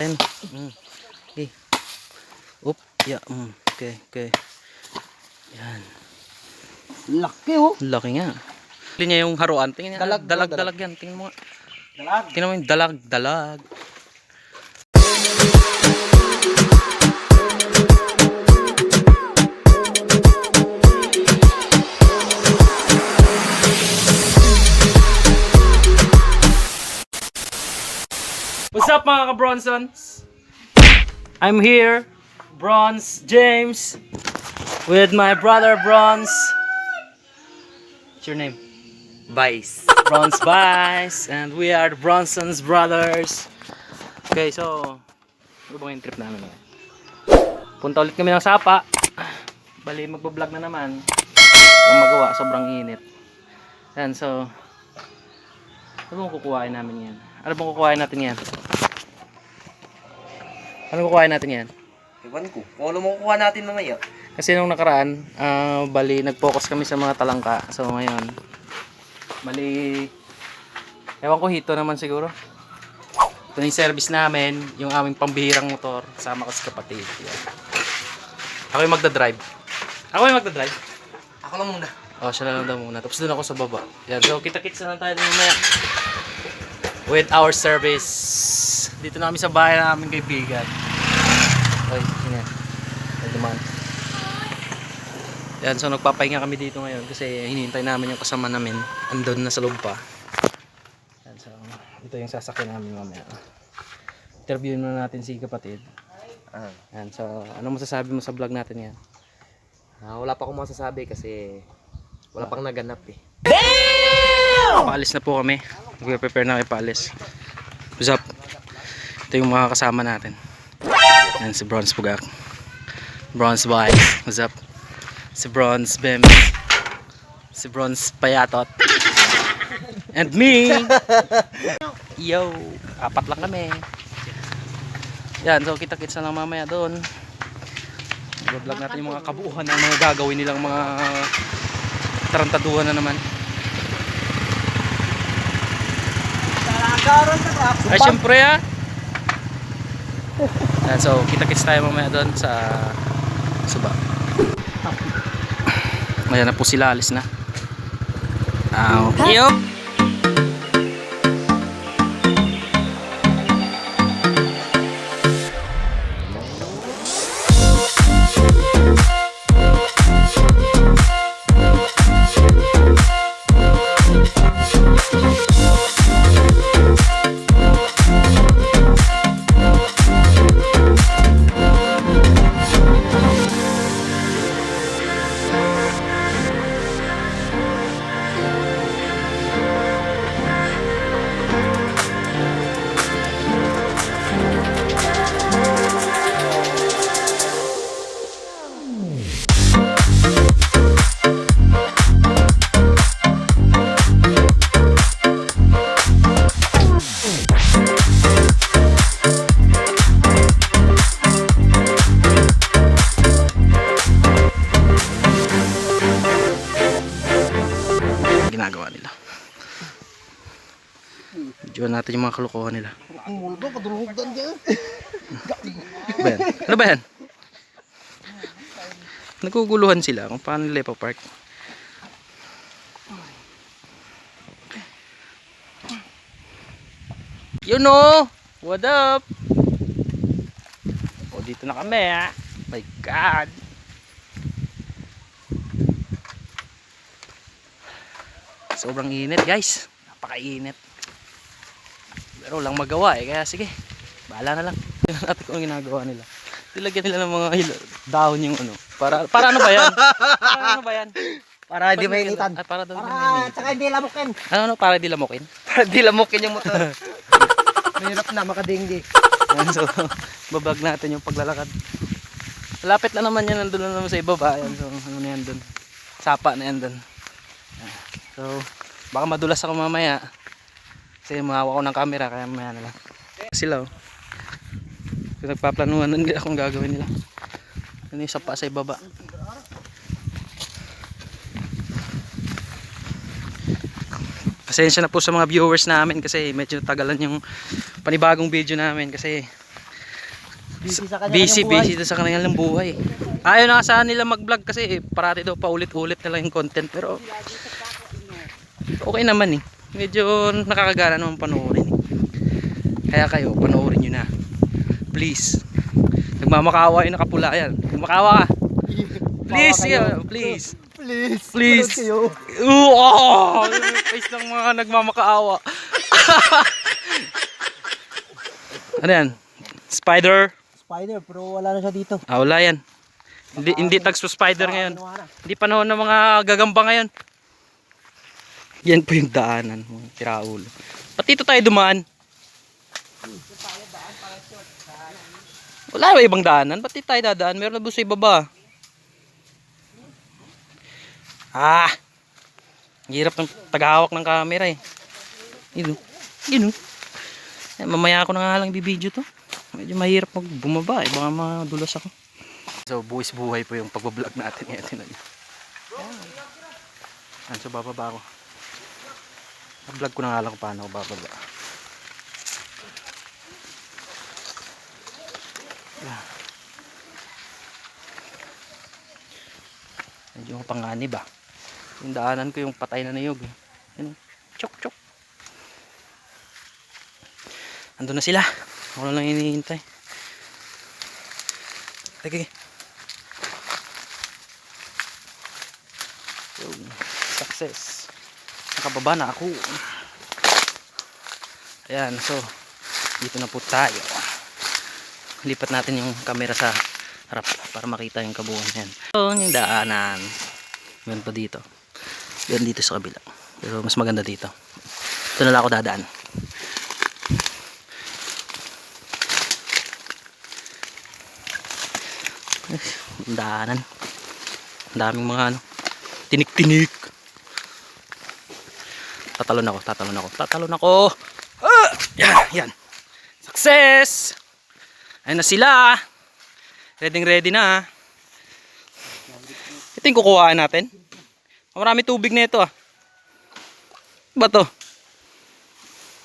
Ayan. Mm. Okay. Oop. Yeah. Mm. Okay. Okay. Yan. Laki oh. Laki nga. Tingnan niya yung haruan. Tingnan niya. Dalag, Dalag, dalag, dalag. yan. Tingnan mo nga. Dalag. Tingnan mo yung dalag, What's up mga ka-Bronsons? I'm here, Bronze James, with my brother Bronze. What's your name? Vice. Bronze Vice, and we are the Bronsons Brothers. Okay, so, ano ba yung trip namin ngayon? Punta ulit kami ng Sapa. Bali, magbablog na naman. Ang magawa, sobrang init. Yan, so, ano bang kukuhain namin yan? Ano bang kukuhain natin yan? Ano kukuhain natin yan? Iwan ko. Kung ano mo kukuha natin mamaya. Kasi nung nakaraan, ah, bali, nag-focus kami sa mga talangka. So ngayon, bali, ewan ko hito naman siguro. Ito yung service namin, yung aming pambihirang motor, sama ko sa kapatid. Yan. Ako yung magdadrive. Ako yung magdadrive. Ako lang muna. Oh, siya na lang daw muna. Tapos doon ako sa baba. Yan. So, kita-kits na lang tayo mamaya. With our service. Dito na kami sa bahay na aming kaibigan. Ay, yun yan. Yan, so nagpapahinga kami dito ngayon kasi hinihintay namin yung kasama namin. Andun na sa loob pa. Yan, so ito yung sasakyan namin mamaya. Interviewin muna natin si kapatid. Yan, so ano masasabi mo sa vlog natin yan? Ah, wala pa akong masasabi kasi wala pang naganap eh. Paalis na po kami. Nagpe-prepare na kami paalis. What's up? Ito yung mga kasama natin. Yan si Bronze Pugak. Bronze Vice. What's up? Si Bronze Bem. Si Bronze Payatot. And me! Yo! Apat lang kami. Yan, so kita-kits na lang mamaya doon. I-vlog natin yung mga kabuuhan ng mga gagawin nilang mga tarantaduhan na naman. Ay, syempre ah. Yan, so, kita-kits tayo mamaya doon sa suba. Ayan na po sila, alis na. Ow. Yo! Natin yung mga kalokohan nila. Muldo, kadulugan dyan. Ba yan? Ano ba yan? Naguguluhan sila kung paano nila ipapark. You know! What up? O, dito na kami ah. My God! Sobrang init guys. Napakainit. Pero lang magawa eh. Kaya sige. Bahala na lang. Tingnan natin kung ano ginagawa nila. Tilagyan nila ng mga hilo- dahon yung ano. Para para ano ba yan? Para ano ba yan? Para hindi mainitan. Ah, para daw hindi Para, mainitan. tsaka hindi lamukin. Ano ano para di lamukin? Para hindi lamukin yung motor. Mahirap na, makadinggi. Yan, so, babag natin yung paglalakad. Lapit na naman yan, nandun na naman sa ibaba. Yan, so, ano na yan dun. Sapa na yan dun. So, baka madulas ako mamaya. Kasi mahawa ko ng camera, kaya mamaya na lang. Sila, oh. So, nagpaplanuhan na nila kung gagawin nila. Ano yung sapa sa ibaba. Pasensya na po sa mga viewers namin kasi medyo tagalan yung panibagong video namin kasi Busy sa busy, busy sa kanilang buhay. Ayaw na sa nila mag-vlog kasi eh, parati daw paulit-ulit na lang yung content pero okay naman eh. Medyo nakakagana naman panoorin eh. Kaya kayo, panoorin nyo na. Please. Nagmamakaawa yung nakapula yan. Nagmakawa ka. Please, yeah, please. Please. Please. Oo, oh, face ng mga nagmamakaawa. ano yan? Spider? Spider, pero wala na siya dito. Ah, wala yan. Hindi, hindi tags spider ngayon. Hindi panahon ng mga gagamba ngayon. Yan po yung daanan mo, tiraulo. Pati ito tayo dumaan. Wala ba ibang daanan? Pati tayo dadaan? Meron na sa ibaba. Ah! Hirap ng tagahawak ng camera eh. Yun o. Yun o. Eh, mamaya ako na nga lang bibideo to. Medyo mahirap mag bumaba eh. Baka madulas ako. So, buwis buhay po yung pagbablog natin ngayon. Ayan, so bababa ako. Na-vlog ko na nga lang kung paano ako bababa. Medyo panganib ah. Yung daanan ko yung patay na niyog. eh. Yan, chok chok. Ando na sila. Ako lang hinihintay. Sige. Yun. Success. Nakababa na ako. Ayan, so dito na po tayo. Lipat natin yung camera sa harap para makita yung kabuuan yan. So, yung daanan. Meron pa dito. Meron dito sa kabila. Pero mas maganda dito. Ito na lang ako dadaan. Daanan. Ang daming mga ano. Tinik-tinik. Tatalon ako, tatalon ako, tatalon ako. Ah! Yan, yan. Success! Ayun na sila. Ready ready na. Ito yung kukuhaan natin. Marami tubig na ito ah. Ba to?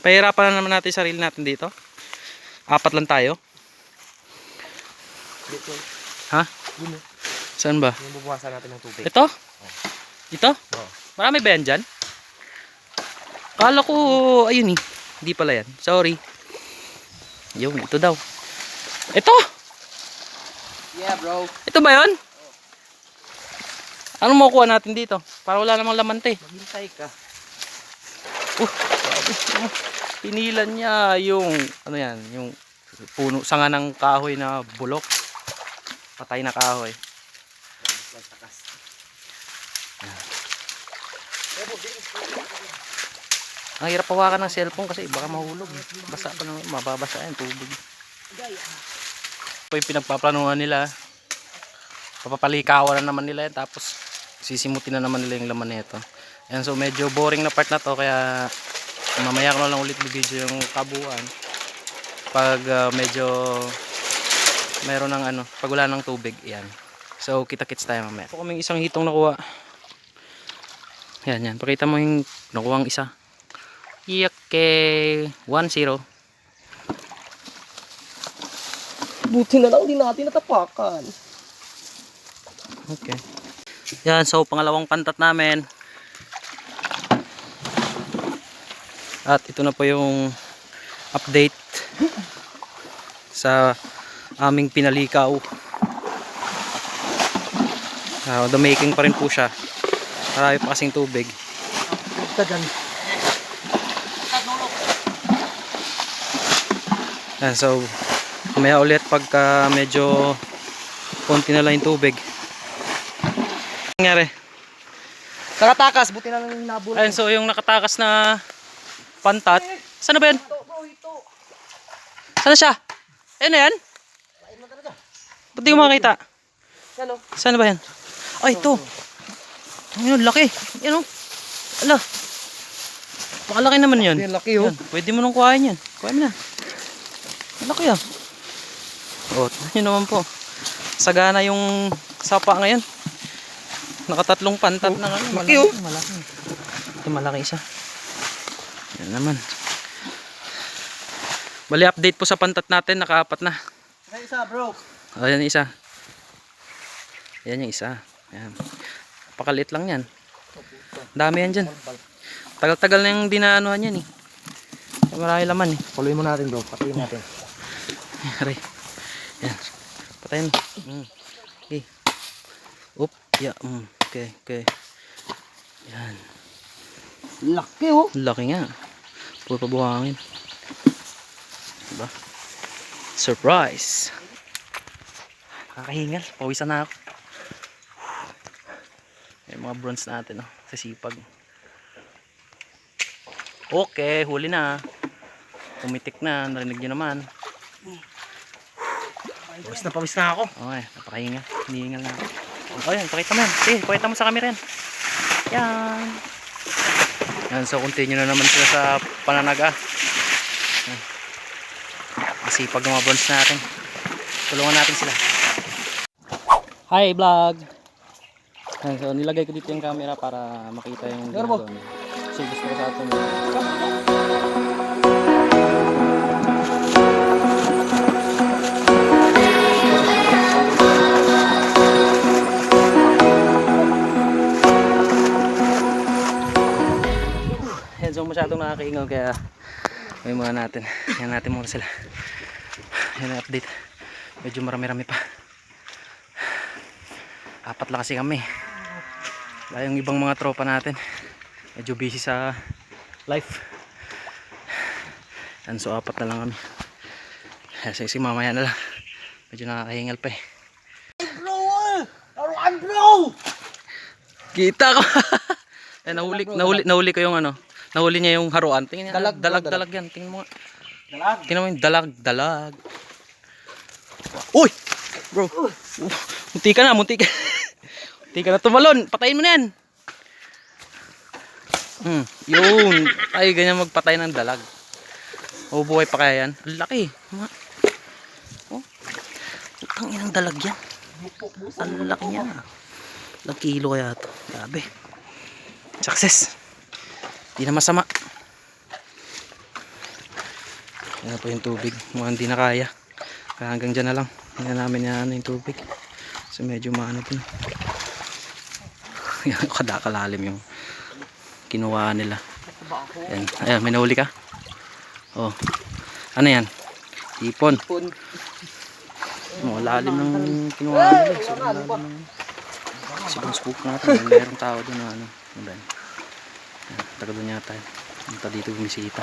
Pahirapan na naman natin sarili natin dito. Apat lang tayo. Dito, Ha? eh. Saan ba? Yung bubuwasan natin ng tubig. Ito? Ito? Oo. Marami ba yan dyan? Kala ko, ayun eh. Hindi pala yan. Sorry. Yung, ito daw. Ito? Yeah, bro. Ito ba yun? Anong makukuha natin dito? Para wala namang lamante. Maghintay ka. Uh. Oh, Pinilan niya yung, ano yan, yung puno, sanga ng kahoy na bulok. Patay na kahoy. Takas. Ang hirap pawakan ng cellphone kasi baka mahulog. Basa pa naman, mababasa yan, tubig. Ito yung pinagpaplanuhan nila. Papapalikawan na naman nila yan, tapos sisimutin na naman nila yung laman nito. Ayan, so medyo boring na part na to, kaya mamaya ko na lang ulit video yung kabuuan. Pag ah, medyo meron ng ano, pag wala ng tubig, yan. So kita-kits tayo mamaya. Ito kaming isang hitong nakuha. Yan, yan. Pakita mo yung nakuha ang isa. Yake 1-0. Buti na lang, di natin natapakan. Okay. Yan, so pangalawang pantat namin. At ito na po yung update sa aming pinalikaw. Uh, the making pa rin po siya. Marami pa kasing tubig. Ito dyan. Yan, so kumaya ulit pagka medyo konti na lang yung tubig. Nangyari? Nakatakas, buti na lang yung nabul. Ayun, so yung nakatakas na pantat. Saan na ba yan? Saan na siya? Ayun na yan? Ba't di ko makakita? Ano? Saan na ba yan? Ay, ito. Ayun, laki. Yan o. Ala. Pakalaki naman yun. Yan, laki oh. Pwede mo nang kuhain yan. Kuhain mo na. Laki ah. O, yun naman po. Sagana yung sapa ngayon. Nakatatlong pantat na ngayon. laki, oh. Malaki. Ito malaki isa. Yan naman. Bali update po sa pantat natin. Nakaapat na. May isa bro. Oh, yan isa. Yan yung isa. Yan. Pakaliit lang yan. Dami yan dyan. Tagal-tagal na yung dinaanuhan yan eh. Marami laman eh. Tuloy mo natin bro, patayin natin. Aray. Yan. Patayin. Mm. Okay. Oop. Yeah. Mm. Okay. Okay. Yan. Laki oh. Laki nga. Puro pabuhangin. Diba? Surprise! Nakakahingal. Pawisan na ako. Yung mga bronze natin, oh. Sa sipag. Okay, huli na. Pumitik na. Narinig nyo naman. Pawis na pawis na ako. Okay, napakahinga. Hinihingal na ako. Oh, yan. Pakita mo yan. Sige, pakita mo sa camera yan. Yan. Yan, so continue na naman sila sa pananaga. Yan. Masipag ng mga natin. Tulungan natin sila. Hi vlog! Yan, so nilagay ko dito yung camera para makita yung ginagawa niya. Kasi gusto ko sa atin. Masyadong nakakaingaw kaya may mga natin. Yan natin muna sila. Yan update. Medyo marami-rami pa. Apat lang kasi kami. Wala yung ibang mga tropa natin. Medyo busy sa life. Yan, so apat na lang kami. Kasi si mamaya na lang. Medyo nakakahingal pa eh. Laruan bro! Kita ko. eh, nahuli, nahuli, nahuli ko yung ano. Nahuli niya yung haruan. Tingnan niya. Dalag, Dalag, bro, dalag, yan. Tingnan mo nga. Dalag. Tingnan mo yung dalag, dalag. Uy! Bro. Munti ka na, munti ka. munti ka na tumalon. Patayin mo na yan. Hmm, yun. Ay, ganyan magpatay ng dalag. O buhay pa kaya yan? Ang laki. Mga... Oh. Utang inang dalag yan. Ang laki niya. Ilang kilo kaya to. Grabe. Success. Di na masama. Yan po yung tubig. Mukhang hindi na kaya. Kaya hanggang dyan na lang. Hindi na namin yan yung tubig. So medyo maano po. Yan, kadakalalim yung kinuha nila. Ayan, ayan may nahuli ka? Oh. Ano yan? Ipon. Pun. Oh, lalim ng kinuha nila. So, lalim ng... Siguro spook natin. May Mayroong tao doon na ano. Ano ba yan? Taga doon yata. yun. Punta dito bumisita.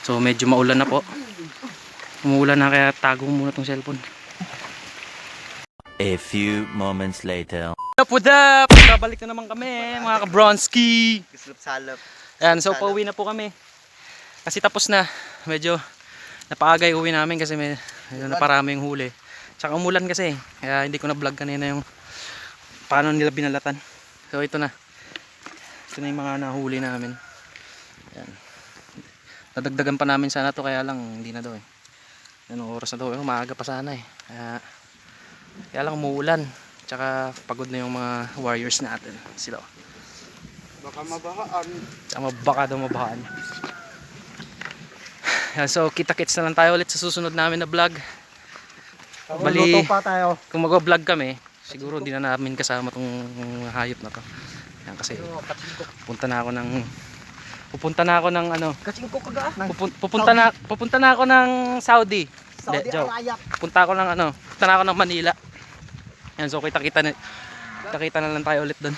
So medyo maulan na po. Umuulan na kaya tago muna tong cellphone. A few moments later. Up, what up? Babalik na naman kami, mga ka-bronski. Salop. Ayan, so pauwi na po kami. Kasi tapos na. Medyo napaagay uwi namin kasi may, medyo naparami yung huli. Tsaka umulan kasi. Kaya hindi ko na vlog kanina yung paano nila binalatan. So ito na. Ito na yung mga nahuli namin. Ayan. Nadagdagan pa namin sana to kaya lang hindi na daw eh. Anong oras na daw? Eh, Maaga pa sana eh. Kaya, kaya lang umuulan. Tsaka pagod na yung mga warriors natin. Sila. oh. Baka mabahaan. Tsaka baka daw mabahaan. Yan, so kita-kits na lang tayo ulit sa susunod namin na vlog. Bali- pa tayo. Kung mag-vlog kami, siguro hindi na namin kasama tong hayop na to. Yan kasi pupunta na ako ng pupunta na ako ng ano, Kasing ko kaga. Pupun- pupunta na pupunta na ako ng Saudi. Saudi joke. Arabia. Punta ako ng ano, punta na ako ng Manila. Yan, so kita-kita na kita na lang tayo ulit doon.